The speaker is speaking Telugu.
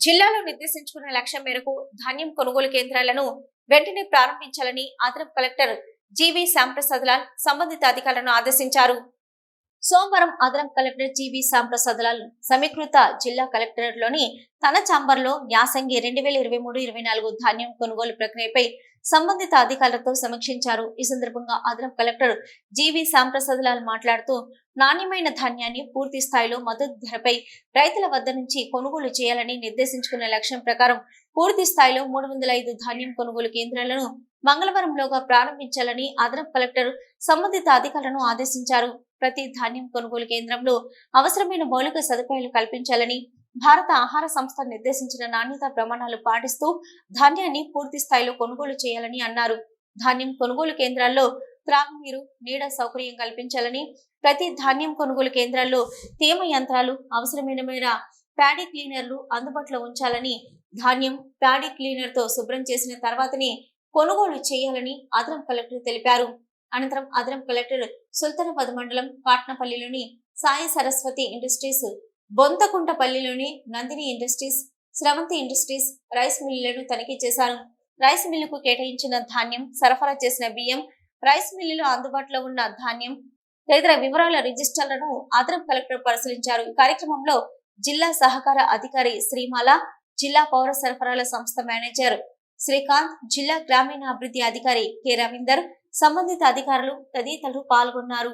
జిల్లాలో నిర్దేశించుకున్న లక్ష్యం మేరకు ధాన్యం కొనుగోలు కేంద్రాలను వెంటనే ప్రారంభించాలని అదనపు కలెక్టర్ జీవి శ్యాంప్రసాద్ లాల్ సంబంధిత అధికారులను ఆదేశించారు. సోమవారం అదనపు కలెక్టర్ జీవి శ్యాంప్రసాద్ లాల్ సమీకృత జిల్లా కలెక్టరేట్లోని తన చాంబర్లో యాసంగి రెండు వేల ఇరవై మూడు ఇరవై నాలుగు ధాన్యం కొనుగోలు ప్రక్రియపై సంబంధిత అధికారులతో సమీక్షించారు. ఈ సందర్భంగా అదనపు కలెక్టర్ జీవి శ్యాంప్రసాద్ లాల్ మాట్లాడుతూ నాణ్యమైన ధాన్యాన్ని పూర్తి స్థాయిలో మద్దతు ధరపై రైతుల వద్ద నుంచి కొనుగోలు చేయాలని నిర్దేశించుకున్న లక్ష్యం ప్రకారం పూర్తి స్థాయిలో మూడు వందల ఐదు ధాన్యం కొనుగోలు కేంద్రాలను మంగళవారంలోగా ప్రారంభించాలని అదనపు కలెక్టర్ సంబంధిత అధికారులను ఆదేశించారు. ప్రతి ధాన్యం కొనుగోలు కేంద్రంలో అవసరమైన మౌలిక సదుపాయాలు కల్పించాలని భారత ఆహార సంస్థ నిర్దేశించిన నాణ్యత ప్రమాణాలు పాటిస్తూ ధాన్యాన్ని పూర్తి స్థాయిలో కొనుగోలు చేయాలని అన్నారు. ధాన్యం కొనుగోలు కేంద్రాల్లో త్రాగునీరు నీడ సౌకర్యం కల్పించాలని ప్రతి ధాన్యం కొనుగోలు కేంద్రాల్లో తేమ యంత్రాలు అవసరమైన మేర ప్యాడీ క్లీనర్లు అందుబాటులో ఉంచాలని ధాన్యం ప్యాడీ క్లీనర్తో శుభ్రం చేసిన తర్వాతనే కొనుగోలు చేయాలని అదనం కలెక్టర్ తెలిపారు. అనంతరం అదనం కలెక్టర్ సుల్తానాబాద్ మండలం కాట్నపల్లిలోని Sai Saraswati industries బొంతకుంటపల్లిలోని Nandini industries Sravanthi industries rice మిల్లులను తనిఖీ చేశారు. రైస్ మిల్లుకు కేటాయించిన ధాన్యం సరఫరా చేసిన బియ్యం రైస్ మిల్లులో అందుబాటులో ఉన్న ధాన్యం తదితర వివరాల రిజిస్టర్లను అదనపు కలెక్టర్ పరిశీలించారు. ఈ కార్యక్రమంలో జిల్లా సహకార అధికారి శ్రీమాల జిల్లా పౌర సరఫరాల సంస్థ మేనేజర్ శ్రీకాంత్ జిల్లా గ్రామీణాభివృద్ధి అధికారి కె రవీందర్ సంబంధిత అధికారులు తదితరులు పాల్గొన్నారు.